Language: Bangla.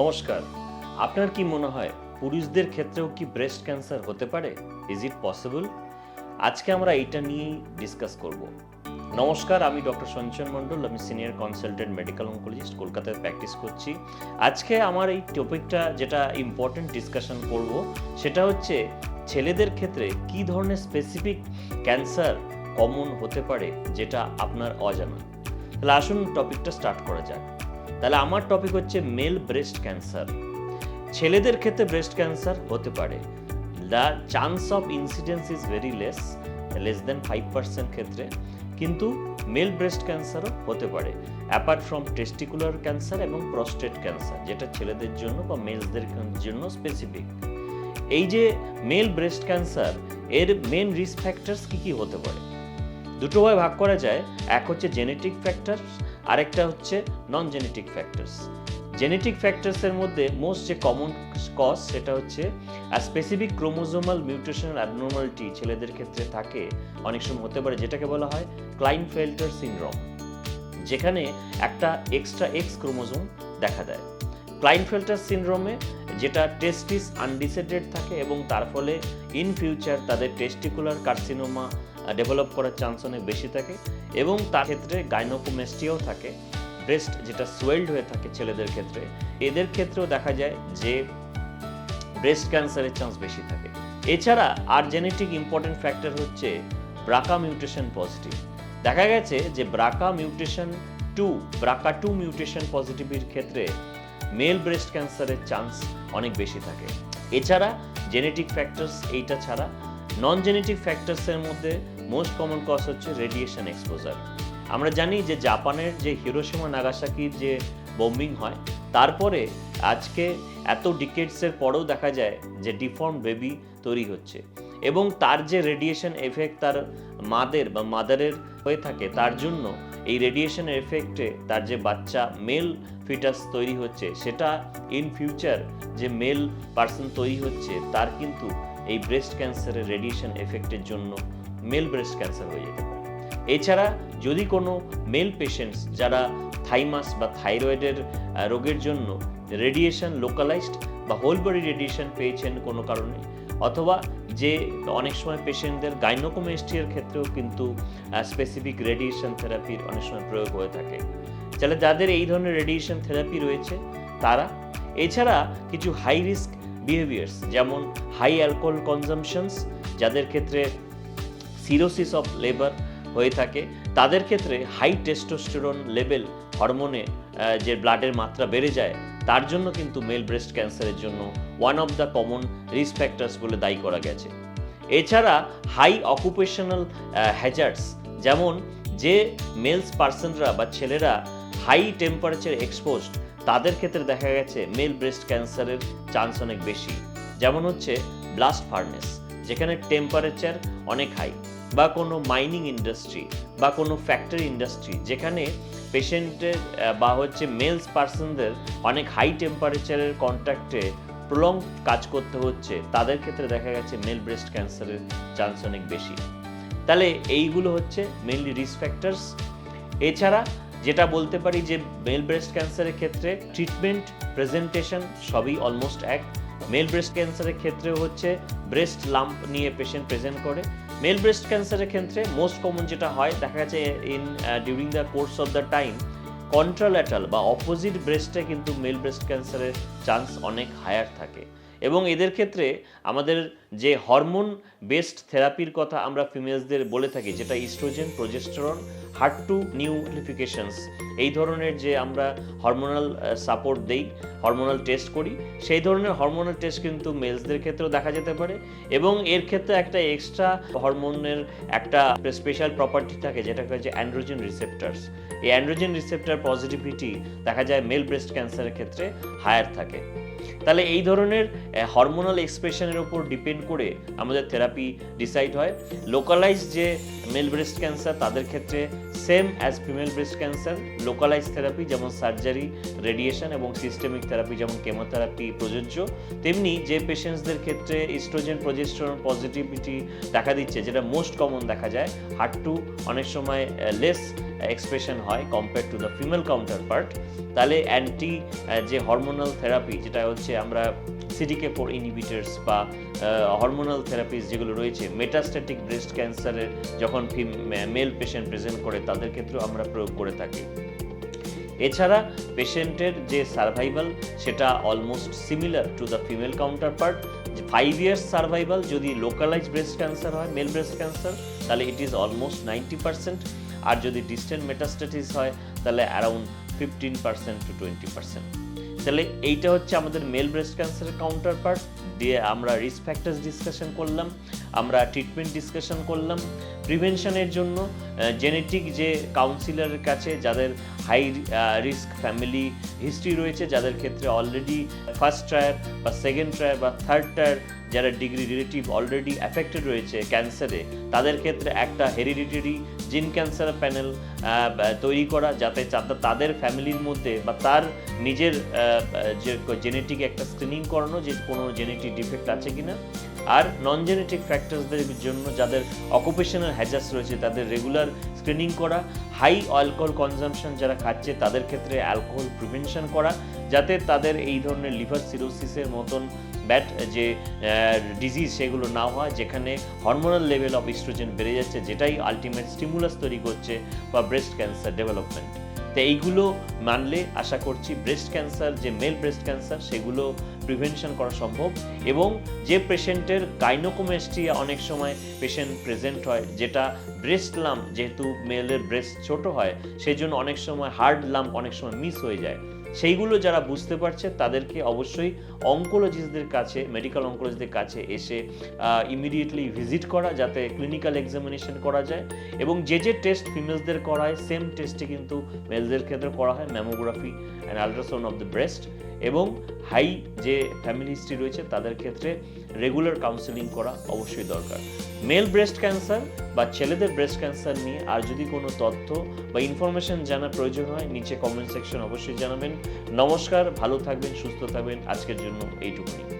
নমস্কার। আপনার কি মনে হয় পুরুষদের ক্ষেত্রেও কি ব্রেস্ট ক্যান্সার হতে পারে? ইজ ইট পসিবল আজকে আমরা এইটা নিয়েই ডিসকাস করব। নমস্কার, আমি ডক্টর সঞ্চন মণ্ডল, আমি সিনিয়র কনসালটেন্ট মেডিকেল অঙ্কোলজিস্ট কলকাতায় প্র্যাকটিস করছি। আজকে আমার এই টপিকটা যেটা ইম্পর্টেন্ট ডিসকাশন করব, সেটা হচ্ছে ছেলেদের ক্ষেত্রে কি ধরনের স্পেসিফিক ক্যান্সার কমন হতে পারে যেটা আপনার অজানা? তাহলে আসুন টপিকটা স্টার্ট করা যাক। তাহলে আমার টপিক হচ্ছে মেল ব্রেস্ট ক্যান্সার ছেলেদের ক্ষেত্রে ব্রেস্ট ক্যান্সার হতে পারে। The chance of incidence is very less less than five percent ক্ষেত্রে। কিন্তু মেল ব্রেস্ট ক্যান্সারও হতে পারে। অ্যাপার্ট ফ্রম টেস্টিকুলার ক্যান্সার এবং প্রস্টেট ক্যান্সার যেটা ছেলেদের জন্য বা মেলসদের জন্য স্পেসিফিক এই যে মেল ব্রেস্ট ক্যান্সার এর মেন রিস্ক ফ্যাক্টরস কি কি হতে পারে? দুটো ভাবে ভাগ করা যায়, এক হচ্ছে জেনেটিক ফ্যাক্টর আরেকটা হচ্ছে নন জেনেটিক ফ্যাক্টরস জেনেটিক ফ্যাক্টরসের মধ্যে মোস্ট যে কমন কজ সেটা হচ্ছে স্পেসিফিক ক্রোমোজোমাল মিউটেশনাল অ্যাবনর্মালিটি ছেলেদের ক্ষেত্রে থাকে, অনেক সময় হতে পারে যেটাকে বলা হয় ক্লাইনফেল্টার সিনড্রোম যেখানে একটা এক্সট্রা এক্স ক্রোমোজোম দেখা দেয়। ক্লাইনফেল্টার সিনড্রোমে যেটা টেস্টিস আনডিসেডেড থাকে এবং তার ফলে ইন ফিউচার তাদের টেস্টিকুলার কার্সিনোমা ডেভেলপ করার চান্স অনেক বেশি থাকে এবং তার ক্ষেত্রে গাইনোকোমেস্টিয়াও থাকে। ব্রেস্ট যেটা সোয়েলড হয়ে থাকে ছেলেদের ক্ষেত্রে, এদের ক্ষেত্রেও দেখা যায় যে ব্রেস্ট ক্যান্সারের চান্স বেশি থাকে। এছাড়া আর জেনেটিক ইম্পর্টেন্ট ফ্যাক্টর হচ্ছে ব্রাকা মিউটেশন পজিটিভ দেখা গেছে যে BRCA mutation two BRCA two mutation পজিটিভের ক্ষেত্রে মেল ব্রেস্ট ক্যান্সারের চান্স অনেক বেশি থাকে। এছাড়া জেনেটিক ফ্যাক্টরস এইটা ছাড়া নন জেনেটিক ফ্যাক্টরসের মধ্যে মোস্ট কমন কজ হচ্ছে রেডিয়েশন এক্সপোজার আমরা জানি যে জাপানের যে হিরোসীমা নাগাসাকির যে বোম্বিং হয়, তারপরে আজকে এত ডিকেটসের পরেও দেখা যায় যে ডিফর্ম বেবি তৈরি হচ্ছে। এবং তার যে রেডিয়েশন এফেক্ট তার মাদের বা মাদারের হয়ে থাকে, তার জন্য এই রেডিয়েশন এফেক্টে তার যে বাচ্চা মেল ফিটাস তৈরি হচ্ছে, সেটা ইন ফিউচার যে মেল পার্সন তৈরি হচ্ছে, তার কিন্তু এই ব্রেস্ট ক্যান্সারের রেডিয়েশন এফেক্টের জন্য মেল ব্রেস্ট ক্যান্সার হয়ে যেতে পারে। এছাড়া যদি কোনো মেল পেশেন্টস যারা থাইমাস বা থাইরয়েডের রোগের জন্য রেডিয়েশন লোকালাইজড বা হোল বডি রেডিয়েশন পেয়েছেন কোনো কারণে, অথবা যে অনেক সময় পেশেন্টদের গাইনোকোমেস্টিয়ার ক্ষেত্রেও কিন্তু স্পেসিফিক রেডিয়েশন থেরাপির অনেক সময় প্রয়োগ হয়ে থাকে। তাহলে যাদের এই ধরনের রেডিয়েশন থেরাপি রয়েছে, তারা, এছাড়া কিছু হাই রিস্ক বিহেভিয়ার্স যেমন হাই অ্যালকোহল কনজামশনস যাদের ক্ষেত্রে সিরোসিস অফ লেবার হয়ে থাকে, তাদের ক্ষেত্রে হাই টেস্টোস্টেরন লেভেল হরমোনে যে ব্লাডের মাত্রা বেড়ে যায়, তার জন্য কিন্তু মেল ব্রেস্ট ক্যান্সারের জন্য one of the common risk factors বলে দায়ী করা গেছে। এছাড়া হাই অকুপেশনাল হ্যাজার্ডস যেমন যে মেলস পার্সনরা বা ছেলেরা হাই টেম্পারেচার এক্সপোজড, তাদের ক্ষেত্রে দেখা গেছে মেল ব্রেস্ট ক্যান্সারের চান্স অনেক বেশি। যেমন হচ্ছে ব্লাস্ট ফার্নেস, যেখানে টেম্পারেচার অনেক হাই, বা কোনো মাইনিং ইন্ডাস্ট্রি, বা কোনো ফ্যাক্টরি ইন্ডাস্ট্রি, যেখানে পেশেন্টের বা হচ্ছে মেলস পার্সনদের অনেক হাই টেম্পারেচারের কন্ট্যাক্টে প্রলং কাজ করতে হচ্ছে, তাদের ক্ষেত্রে দেখা গেছে মেল ব্রেস্ট ক্যান্সারের চান্স অনেক বেশি। তাহলে এইগুলো হচ্ছে মেনলি রিস্ক ফ্যাক্টরস। এছাড়া যেটা বলতে পারি যে মেল ব্রেস্ট ক্যান্সারের ক্ষেত্রে ট্রিটমেন্ট প্রেজেন্টেশন সবই অলমোস্ট এক। মেল ব্রেস্ট ক্যান্সারের ক্ষেত্রেও হচ্ছে ব্রেস্ট লাম্প নিয়ে পেশেন্ট প্রেজেন্ট করে। মেল ব্রেস্ট ক্যান্সারের ক্ষেত্রে মোস্ট কমন যেটা হয়, দেখা গেছে in during the course of the time contralateral বা অপোজিট ব্রেস্টে কিন্তু মেল ব্রেস্ট ক্যান্সারের চান্স অনেক হায়ার থাকে। এবং এদের ক্ষেত্রে আমাদের যে হরমোন বেসড থেরাপির কথা আমরা ফিমেলসদের বলে থাকি, যেটা ইস্ট্রোজেন প্রোজেস্টেরন হার্ট টু নিউলিফিকেশনস এই ধরনের যে আমরা হরমোনাল সাপোর্ট দেই হরমোনাল টেস্ট করি, সেই ধরনের হরমোনাল টেস্ট কিন্তু মেলসদের ক্ষেত্রেও দেখা যেতে পারে এবং এর ক্ষেত্রে একটা এক্সট্রা হরমোনের একটা স্পেশাল প্রপার্টি থাকে, যেটা হচ্ছে অ্যান্ড্রোজেন রিসেপ্টার্স এই অ্যান্ড্রোজেন রিসেপ্টার পজিটিভিটি দেখা যায় মেল ব্রেস্ট ক্যান্সারের ক্ষেত্রে হায়ার থাকে। তাহলে এই ধরনের হরমোনাল এক্সপ্রেশনের উপর ডিপেন্ড করে আমাদের থেরাপি ডিসাইড হয়। লোকালাইজ যে মেল ব্রেস্ট ক্যান্সার তাদের ক্ষেত্রে same as female breast cancer localise therapy যেমন সার্জারি রেডিয়েশন এবং সিস্টেমিক থেরাপি যেমন কেমোথেরাপি প্রযোজ্য, তেমনি যে পেশেন্টসদের ক্ষেত্রে ইস্ট্রোজেন প্রজেস্টেরন পজিটিভিটি দেখা দিচ্ছে, যেটা মোস্ট কমন দেখা যায় হার্ট টু অনেক সময় লেস এক্সপ্রেশন হয় compare to the female counterpart তাহলে অ্যান্টি যে হরমোনাল থেরাপি যেটা হচ্ছে আমরা সিডিকে ফোর ইনহিবিটার্স বা হরমোনাল থেরাপিস যেগুলো রয়েছে মেটাস্ট্যাটিক ব্রেস্ট ক্যান্সারের যখন মেল পেশেন্ট প্রেজেন্ট করে, তাদের ক্ষেত্রেও আমরা প্রয়োগ করে থাকি। এছাড়া পেশেন্টের যে সার্ভাইভাল সেটা almost similar to the female counterpart five years survival যদি লোকালাইজ ব্রেস্ট ক্যান্সার হয় মেল ব্রেস্ট ক্যান্সার তাহলে it is almost ninety percent আর যদি ডিস্টেন্ট মেটাস্ট্যাটিস হয়, তাহলে around fifteen percent to twenty percent তাহলে এইটা হচ্ছে আমাদের মেল ব্রেস্ট ক্যান্সারের কাউন্টার পার্ট দিয়ে আমরা রিস্ক ফ্যাক্টরস ডিসকাশন করলাম, আমরা ট্রিটমেন্ট ডিসকাশন করলাম প্রিভেনশনের জন্য জেনেটিক যে কাউন্সিলরের কাছে, যাদের হাই রিস্ক ফ্যামিলি হিস্ট্রি রয়েছে, যাদের ক্ষেত্রে অলরেডি ফার্স্ট ট্রায়ার বা সেকেন্ড ট্রায়ার বা থার্ড ট্রায়ার যারা ডিগ্রি রিলেটিভ অলরেডি অ্যাফেক্টেড রয়েছে ক্যান্সারে তাদের ক্ষেত্রে একটা হেরিডিটারি জিন ক্যান্সার প্যানেল তৈরি করা যাতে তাদের ফ্যামিলির মধ্যে বা তার নিজের যে জেনেটিক একটা স্ক্রিনিং করানো যে কোনো জেনেটিক ডিফেক্ট আছে কিনা। আর নন জেনেটিক ফ্যাক্টরসদের জন্য যাদের অকুপেশনাল হ্যাজার্স রয়েছে, তাদের রেগুলার স্ক্রিনিং করা হাই অ্যালকোহল কনজামশন যারা খাচ্ছে, তাদের ক্ষেত্রে অ্যালকোহল প্রিভেনশন করা, যাতে তাদের এই ধরনের লিভার সিরোসিসের মতন ব্যাট, যে ডিজিজ সেগুলো না হয়, যেখানে হরমোনাল লেভেল অফ ইস্ট্রোজেন বেড়ে যাচ্ছে, যেটাই আলটিমেট স্টিমুলাস তৈরি করছে বা ব্রেস্ট ক্যান্সার ডেভেলপমেন্ট তো এইগুলো মানলে আশা করছি ব্রেস্ট ক্যান্সার যে মেল ব্রেস্ট ক্যান্সার সেগুলো প্রিভেনশন করা সম্ভব এবং যে পেশেন্টের গাইনোকোমেস্ট্রিয়া অনেক সময় পেশেন্ট প্রেজেন্ট হয়, যেটা ব্রেস্ট লাম্প যেহেতু মেলের ব্রেস্ট ছোট হয় সেই জন্য অনেক সময় হার্ড লাম্প অনেক সময় মিস হয়ে যায়। সেইগুলো যারা বুঝতে পারছে, তাদেরকে অবশ্যই অঙ্কোলজিস্টদের কাছে মেডিকেল অঙ্কোলজিদের কাছে এসে ইমিডিয়েটলি ভিজিট করা, যাতে ক্লিনিক্যাল এক্সামিনেশন করা যায়। এবং যে যে টেস্ট ফিমেলসদের করা হয় সেম টেস্টে কিন্তু মেলসদের ক্ষেত্রে করা হয় mammography and ultrasound of the breast এবং হাই যে ফ্যামিলি হিস্ট্রি রয়েছে, তাদের ক্ষেত্রে রেগুলার কাউন্সেলিং করা অবশ্যই দরকার। মেল ব্রেস্ট ক্যান্সার বা ছেলেদের ব্রেস্ট ক্যান্সার নিয়ে আর যদি কোনো তথ্য বা ইনফরমেশন জানার প্রয়োজন হয়, নিচে কমেন্ট সেকশন অবশ্যই জানাবেন। নমস্কার, ভালো থাকবেন, সুস্থ থাকবেন। আজকের জন্য এইটুকুনি